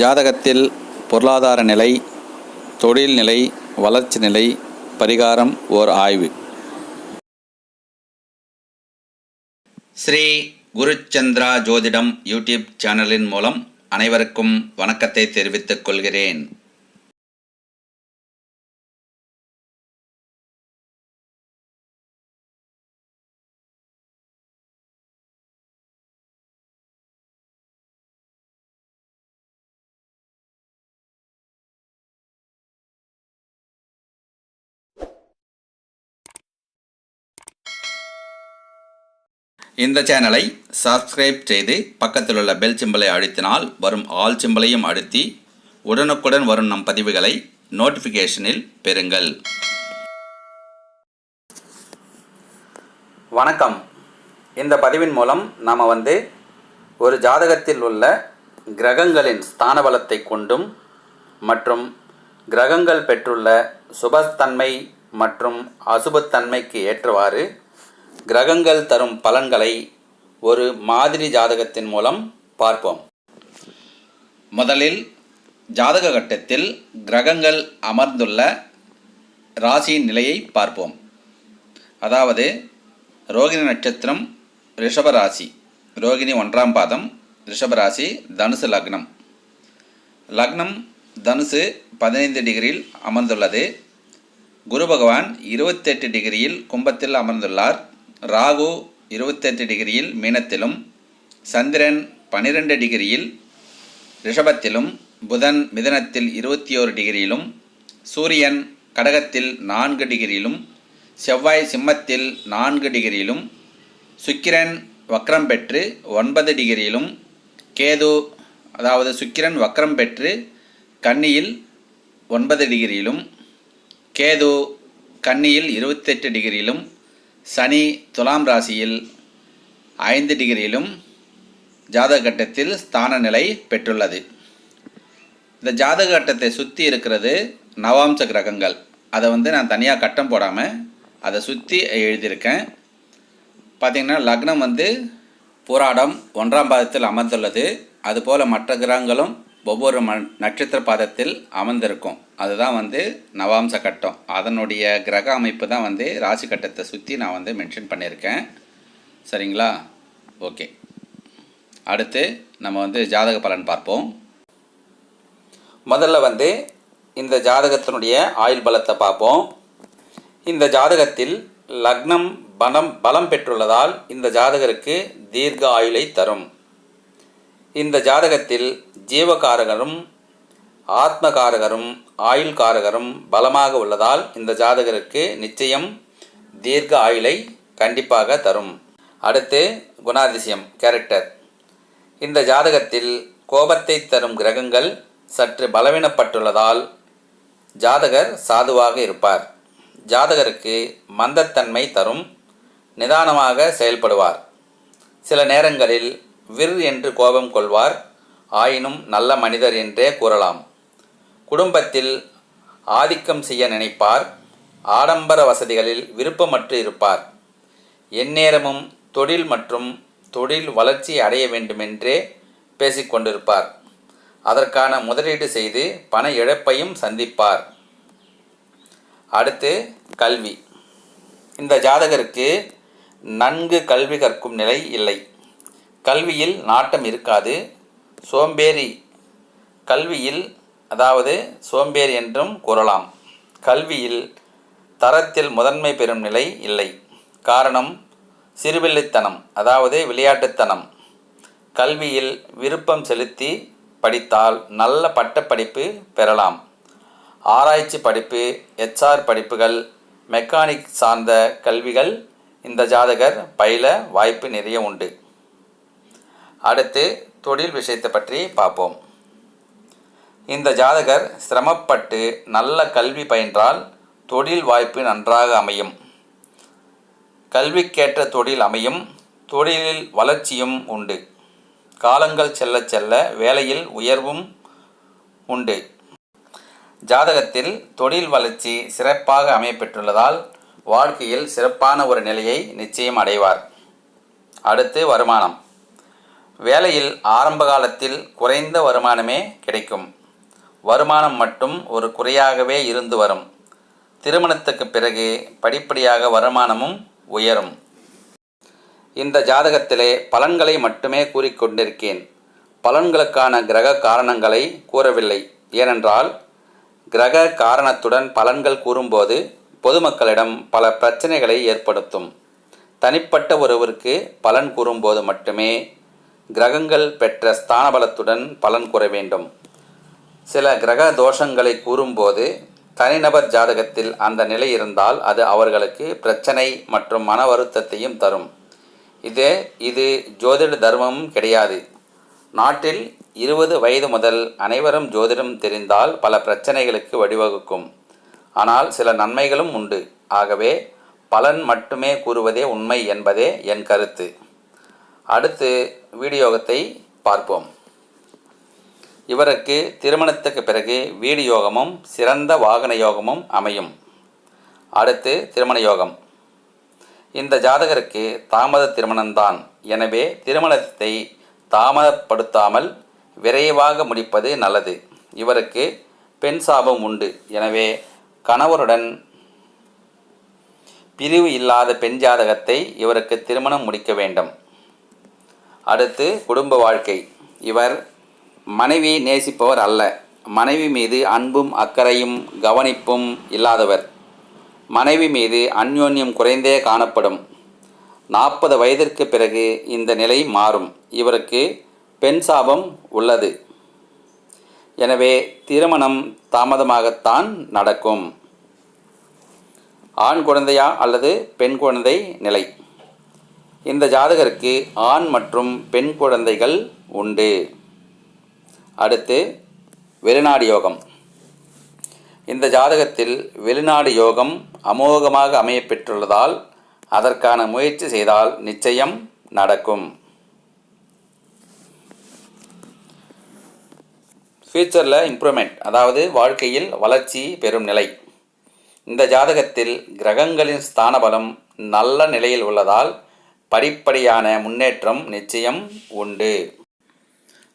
ஜாதகத்தில் பொருளாதார நிலை தொழில் நிலை வளர்ச்சி நிலை பரிகாரம் ஓர் ஆய்வு. ஸ்ரீ குருச்சந்திரா ஜோதிடம் யூடியூப் சேனலின் மூலம் அனைவருக்கும் வணக்கத்தை தெரிவித்துக் கொள்கிறேன். இந்த சேனலை சப்ஸ்கிரைப் செய்து பக்கத்தில் உள்ள பெல் சிம்பலை அழுத்தினால் வரும் ஆல் சிம்பலையும் அழுத்தி உடனுக்குடன் வரும் நம் பதிவுகளை நோட்டிஃபிகேஷனில் பெறுங்கள். வணக்கம். இந்த பதிவின் மூலம் நாம் வந்து ஒரு ஜாதகத்தில் உள்ள கிரகங்களின் ஸ்தான பலத்தை கொண்டும் மற்றும் கிரகங்கள் பெற்றுள்ள சுபத்தன்மை மற்றும் அசுபத்தன்மைக்கு ஏற்றவாறு கிரகங்கள் தரும் பலன்களை ஒரு மாதிரி ஜாதகத்தின் மூலம் பார்ப்போம். முதலில் ஜாதக கட்டத்தில் கிரகங்கள் அமர்ந்துள்ள ராசியின் நிலையை பார்ப்போம். அதாவது ரோகிணி நட்சத்திரம் ரிஷபராசி ரோகிணி ஒன்றாம் பாதம் ரிஷபராசி தனுசு லக்னம். லக்னம் தனுசு பதினைந்து டிகிரியில் அமர்ந்துள்ளது. குரு பகவான் இருபத்தெட்டு டிகிரியில் கும்பத்தில் அமர்ந்துள்ளார். ராகு இருபத்தெட்டு டிகிரியில் மீனத்திலும் சந்திரன் பனிரெண்டு டிகிரியில் ரிஷபத்திலும் புதன் மிதனத்தில் இருபத்தி ஓரு டிகிரியிலும் சூரியன் கடகத்தில் நான்கு டிகிரியிலும் செவ்வாய் சிம்மத்தில் நான்கு டிகிரியிலும் சுக்கிரன் வக்ரம் பெற்று ஒன்பது டிகிரியிலும் கேது அதாவது சுக்கிரன் வக்ரம் பெற்று கன்னியில் ஒன்பது டிகிரியிலும் கேது கன்னியில் இருபத்தெட்டு டிகிரியிலும் சனி துலாம் ராசியில் ஐந்து டிகிரியிலும் ஜாதக கட்டத்தில் ஸ்தான நிலை பெற்றுள்ளது. இந்த ஜாதக கட்டத்தை சுற்றி இருக்கிறது நவாம்ச கிரகங்கள் அதை வந்து நான் தனியாக கட்டம் போடாமல் அதை சுற்றி எழுதியிருக்கேன். பார்த்திங்கன்னா லக்னம் வந்து போராடம் ஒன்றாம் பாதத்தில் அமர்ந்துள்ளது. அதுபோல் மற்ற கிரகங்களும் ஒவ்வொரு ம நட்சத்திர பாதத்தில் அமர்ந்திருக்கும். அதுதான் வந்து நவாம்ச கட்டம். அதனுடைய கிரக அமைப்பு தான் வந்து ராசி கட்டத்தை சுற்றி நான் வந்து மென்ஷன் பண்ணியிருக்கேன். சரிங்களா? ஓகே. அடுத்து நம்ம வந்து ஜாதக பலன் பார்ப்போம். முதல்ல வந்து இந்த ஜாதகத்தினுடைய ஆயுள் பலத்தை பார்ப்போம். இந்த ஜாதகத்தில் லக்னம் பலம் பலம் பெற்றுள்ளதால் இந்த ஜாதகருக்கு தீர்க்க ஆயுளை தரும். இந்த ஜாதகத்தில் ஜீவகாரகரும் ஆத்மகாரகரும் ஆயுள்காரகரும் பலமாக உள்ளதால் இந்த ஜாதகருக்கு நிச்சயம் தீர்க்க ஆயுளை கண்டிப்பாக தரும். அடுத்து குணாதிசயம் கேரக்டர் இந்த ஜாதகத்தில் கோபத்தை தரும் கிரகங்கள் சற்று பலவீனப்பட்டுள்ளதால் ஜாதகர் சாதுவாக இருப்பார். ஜாதகருக்கு மந்தத்தன்மை தரும் நிதானமாக செயல்படுவார். சில நேரங்களில் விர் என்று கோபம் கொள்வார் ஆயினும் நல்ல மனிதர் என்றே கூறலாம். குடும்பத்தில் ஆதிக்கம் செய்ய நினைப்பார் ஆடம்பர வசதிகளில் விருப்பமற்று இருப்பார். எந்நேரமும் தொழில் மற்றும் தொழில் வளர்ச்சி அடைய வேண்டுமென்றே பேசிக்கொண்டிருப்பார் அதற்கான முதலீடு செய்து பண இழப்பையும் சந்திப்பார். அடுத்து கல்வி. இந்த ஜாதகருக்கு நன்கு கல்வி கற்கும் நிலை இல்லை. கல்வியில் நாட்டம் இருக்காது. சோம்பேறி கல்வியில் அதாவது சோம்பேறி என்றும் கூறலாம். கல்வியில் தரத்தில் முதன்மை பெறும் நிலை இல்லை. காரணம் சிறுபிள்ளைத்தனம் அதாவது விளையாட்டுத்தனம். கல்வியில் விருப்பம் செலுத்தி படித்தால் நல்ல பட்டப்படிப்பு பெறலாம். ஆராய்ச்சி படிப்பு எச்ஆர் படிப்புகள் மெக்கானிக் சார்ந்த கல்விகள் இந்த ஜாதகர் பயில வாய்ப்பு நிறைய உண்டு. அடுத்து தொழில் விஷயத்தை பற்றி பார்ப்போம். இந்த ஜாதகர் சிரமப்பட்டு நல்ல கல்வி பயின்றால் தொழில் வாய்ப்பு நன்றாக அமையும். கல்விக்கேற்ற தொழில் அமையும் தொழிலில் வளர்ச்சியும் உண்டு. காலங்கள் செல்ல செல்ல வேலையில் உயர்வும் உண்டு. ஜாதகத்தில் தொழில் வளர்ச்சி சிறப்பாக அமையப்பெற்றுள்ளதால் வாழ்க்கையில் சிறப்பான ஒரு நிலையை நிச்சயம் அடைவார். அடுத்து வருமானம். வேலையில் ஆரம்ப காலத்தில் குறைந்த வருமானமே கிடைக்கும். வருமானம் மட்டும் ஒரு குறையாகவே இருந்து வரும். திருமணத்துக்கு பிறகு படிப்படியாக வருமானமும் உயரும். இந்த ஜாதகத்திலே பலன்களை மட்டுமே கூறிக்கொண்டிருக்கேன் பலன்களுக்கான கிரக காரணங்களை கூறவில்லை. ஏனென்றால் கிரக காரணத்துடன் பலன்கள் கூறும்போது பொதுமக்களிடம் பல பிரச்சனைகளை ஏற்படுத்தும். தனிப்பட்ட ஒருவருக்கு பலன் கூறும்போது மட்டுமே கிரகங்கள் பெற்ற ஸ்தானபலத்துடன் பலன் கூற வேண்டும். சில கிரக தோஷங்களை கூறும்போது தனிநபர் ஜாதகத்தில் அந்த நிலை இருந்தால் அது அவர்களுக்கு பிரச்சனை மற்றும் மன வருத்தத்தையும் தரும். இது இது ஜோதிட தர்மமும் கிடையாது. நாட்டில் இருபது வயது முதல் அனைவரும் ஜோதிடம் தெரிந்தால் பல பிரச்சனைகளுக்கு வழிவகுக்கும். ஆனால் சில நன்மைகளும் உண்டு. ஆகவே பலன் மட்டுமே கூறுவதே உண்மை என்பதே என் கருத்து. அடுத்து வீடியோகத்தை பார்ப்போம். இவருக்கு திருமணத்துக்கு பிறகு வீடு யோகமும் சிறந்த வாகன யோகமும் அமையும். அடுத்து திருமண யோகம். இந்த ஜாதகருக்கு தாமத திருமணம்தான் எனவே திருமணத்தை தாமதப்படுத்தாமல் விரைவாக முடிப்பது நல்லது. இவருக்கு பெண் சாபம் உண்டு. எனவே கணவருடன் பிரிவு இல்லாத பெண் ஜாதகத்தை இவருக்கு திருமணம் முடிக்க வேண்டும். அடுத்து குடும்ப வாழ்க்கை. இவர் மனைவி நேசிப்பவர் அல்ல. மனைவி மீது அன்பும் அக்கறையும் கவனிப்பும் இல்லாதவர். மனைவி மீது அந்யோன்யம் குறைந்தே காணப்படும். நாற்பது வயதிற்கு பிறகு இந்த நிலை மாறும். இவருக்கு பெண் சாபம் உள்ளது. எனவே திருமணம் தாமதமாகத்தான் நடக்கும். ஆண் குழந்தையா அல்லது பெண் குழந்தை நிலை? இந்த ஜாதகருக்கு ஆண் மற்றும் பெண் குழந்தைகள் உண்டு. அடுத்து வெளிநாடு யோகம். இந்த ஜாதகத்தில் வெளிநாடு யோகம் அமோகமாக அமையப்பெற்றுள்ளதால் அதற்கான முயற்சி செய்தால் நிச்சயம் நடக்கும். ஃப்யூச்சரில் இம்ப்ரூவ்மெண்ட் அதாவது வாழ்க்கையில் வளர்ச்சி பெறும் நிலை. இந்த ஜாதகத்தில் கிரகங்களின் ஸ்தானபலம் நல்ல நிலையில் உள்ளதால் படிப்படியான முன்னேற்றம் நிச்சயம் உண்டு.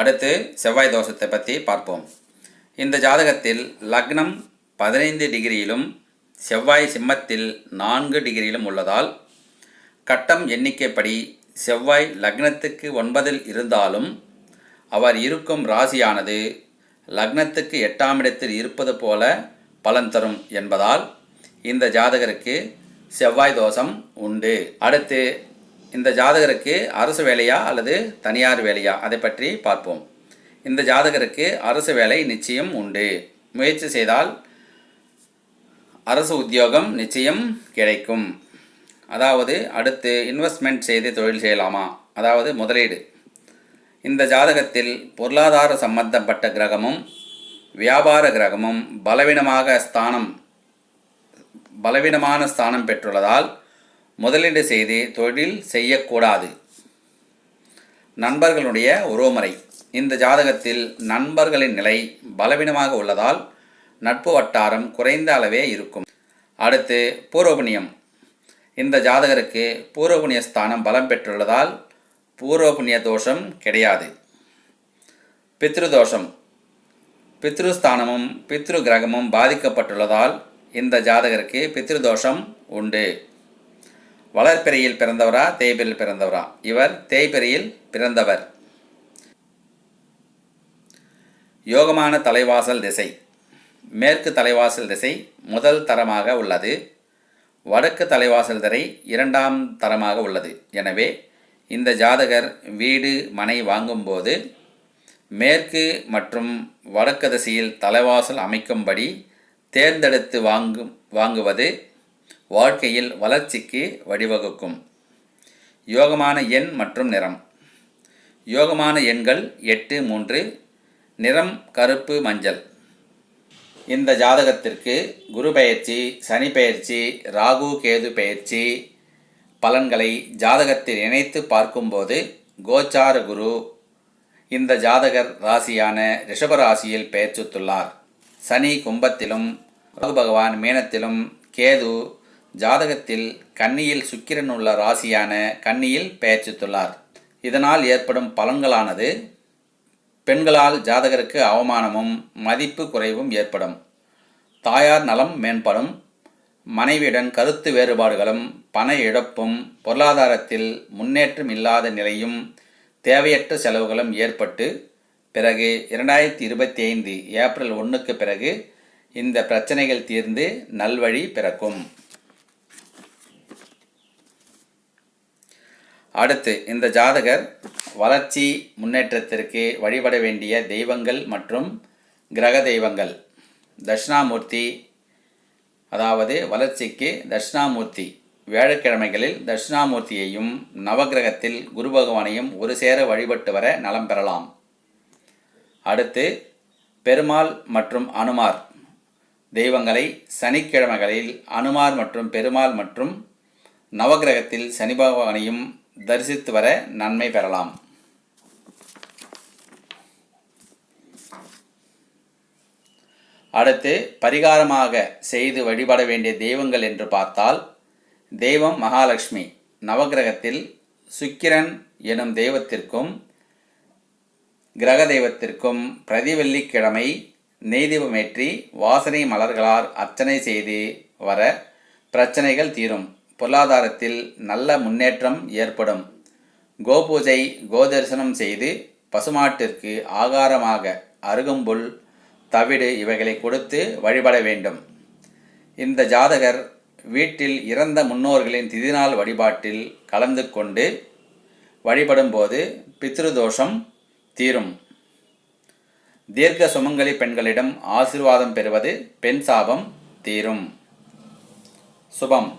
அடுத்து செவ்வாய் தோஷத்தை பற்றி பார்ப்போம். இந்த ஜாதகத்தில் லக்னம் பதினைந்து டிகிரியிலும் செவ்வாய் சிம்மத்தில் நான்கு டிகிரியிலும் உள்ளதால் கட்டம் எண்ணிக்கைப்படி செவ்வாய் லக்னத்துக்கு ஒன்பதில் இருந்தாலும் அவர் இருக்கும் ராசியானது லக்னத்துக்கு எட்டாம் இடத்தில் இருப்பது போல பலன் தரும் என்பதால் இந்த ஜாதகருக்கு செவ்வாய் தோஷம் உண்டு. அடுத்து இந்த ஜாதகருக்கு அரசு வேலையா அல்லது தனியார் வேலையா? அதை பற்றி பார்ப்போம். இந்த ஜாதகருக்கு அரசு வேலை நிச்சயம் உண்டு. முயற்சி செய்தால் அரசு உத்தியோகம் நிச்சயம் கிடைக்கும். அதாவது அடுத்து இன்வெஸ்ட்மெண்ட் செய்து தொழில் செய்யலாமா? அதாவது முதலீடு. இந்த ஜாதகத்தில் பொருளாதார சம்பந்தப்பட்ட கிரகமும் வியாபார கிரகமும் பலவீனமாக ஸ்தானம் பலவீனமான ஸ்தானம் பெற்றுள்ளதால் முதலீடு செய்து தொழில் செய்யக்கூடாது. நண்பர்களுடைய உறவுமுறை இந்த ஜாதகத்தில் நண்பர்களின் நிலை பலவீனமாக உள்ளதால் நட்பு வட்டாரம் குறைந்த அளவே இருக்கும். அடுத்து பூர்வபுண்ணியம் இந்த ஜாதகருக்கு பூர்வபுண்ணிய ஸ்தானம் பலம் பெற்றுள்ளதால் பூர்வபுண்ணிய தோஷம் கிடையாது. பித்ருதோஷம். பித்ருஸ்தானமும் பித்ரு கிரகமும் பாதிக்கப்பட்டுள்ளதால் இந்த ஜாதகருக்கு பித்ருதோஷம் உண்டு. வளர்பிறையில் பிறந்தவரா தேய்பிரியில் பிறந்தவரா? இவர் தேய்பிரியில் பிறந்தவர். யோகமான தலைவாசல் திசை. மேற்கு தலைவாசல் திசை முதல் தரமாக உள்ளது. வடக்கு தலைவாசல் திரை இரண்டாம் தரமாக உள்ளது. எனவே இந்த ஜாதகர் வீடு மனை வாங்கும்போது மேற்கு மற்றும் வடக்கு திசையில் தலைவாசல் அமைக்கும்படி தேர்ந்தெடுத்து வாங்கும் வாங்குவது வாழ்க்கையில் வளர்ச்சிக்கு வழிவகுக்கும். யோகமான எண் மற்றும் நிறம். யோகமான எண்கள் எட்டு மூன்று. நிறம் கருப்பு மஞ்சள். இந்த ஜாதகத்திற்கு குரு பயிற்சி சனி பெயர்ச்சி ராகு கேது பெயர்ச்சி பலன்களை ஜாதகத்தில் இணைத்து பார்க்கும்போது கோச்சார குரு இந்த ஜாதகர் ராசியான ரிஷபராசியில் பெயர்ச்சித்துள்ளார். சனி கும்பத்திலும் ராகு பகவான் மீனத்திலும் கேது ஜாதகத்தில் கன்னியில் சுக்கிரன் உள்ள ராசியான கன்னியில் பெயர்ச்சித்துள்ளார். இதனால் ஏற்படும் பலன்களானது பெண்களால் ஜாதகருக்கு அவமானமும் மதிப்பு குறைவும் ஏற்படும். தாயார் நலம் மேம்படும் மனைவியுடன் கருத்து வேறுபாடுகளும் பண இழப்பும் பொருளாதாரத்தில் முன்னேற்றம் இல்லாத நிலையும் தேவையற்ற செலவுகளும் ஏற்பட்டு பிறகு இரண்டாயிரத்தி இருபத்தி ஐந்து ஏப்ரல் ஒன்றுக்கு பிறகு இந்த பிரச்சனைகள் தீர்ந்து நல்வழி பிறக்கும். அடுத்து இந்த ஜாதகர் வளர்ச்சி முன்னேற்றத்திற்கு வழிபட வேண்டிய தெய்வங்கள் மற்றும் கிரக தெய்வங்கள். தட்சிணாமூர்த்தி அதாவது வளர்ச்சிக்கு தட்சிணாமூர்த்தி. வியாழக்கிழமைகளில் தட்சிணாமூர்த்தியையும் நவக்கிரகத்தில் குரு பகவானையும் ஒரு சேர வழிபட்டு வர நலம் பெறலாம். அடுத்து பெருமாள் மற்றும் அனுமார். தெய்வங்களை சனிக்கிழமைகளில் அனுமார் மற்றும் பெருமாள் மற்றும் நவக்கிரகத்தில் சனி பகவானையும் தரிசித்து வர நன்மை பெறலாம். அடுத்து பரிகாரமாக செய்து வழிபட வேண்டிய தெய்வங்கள் என்று பார்த்தால் தெய்வம் மகாலட்சுமி. நவக்கிரகத்தில் சுக்கிரன் எனும் தெய்வத்திற்கும் கிரக தெய்வத்திற்கும் பிரதிவெள்ளிக்கிழமை நெய்தீபமேற்றி வாசனை மலர்களால் அர்ச்சனை செய்து வர பிரச்சனைகள் தீரும். பொருளாதாரத்தில் நல்ல முன்னேற்றம் ஏற்படும். கோபூஜை கோதரிசனம் செய்து பசுமாட்டிற்கு ஆகாரமாக அருகம்புல் தவிடு இவைகளை கொடுத்து வழிபட வேண்டும். இந்த ஜாதகர் வீட்டில் இறந்த முன்னோர்களின் திதிநாள் வழிபாட்டில் கலந்து கொண்டு வழிபடும்போது பித்ருதோஷம் தீரும். தீர்க்க சுமங்கலி பெண்களிடம் ஆசீர்வாதம் பெறுவது பெண் சாபம் தீரும். சுபம்.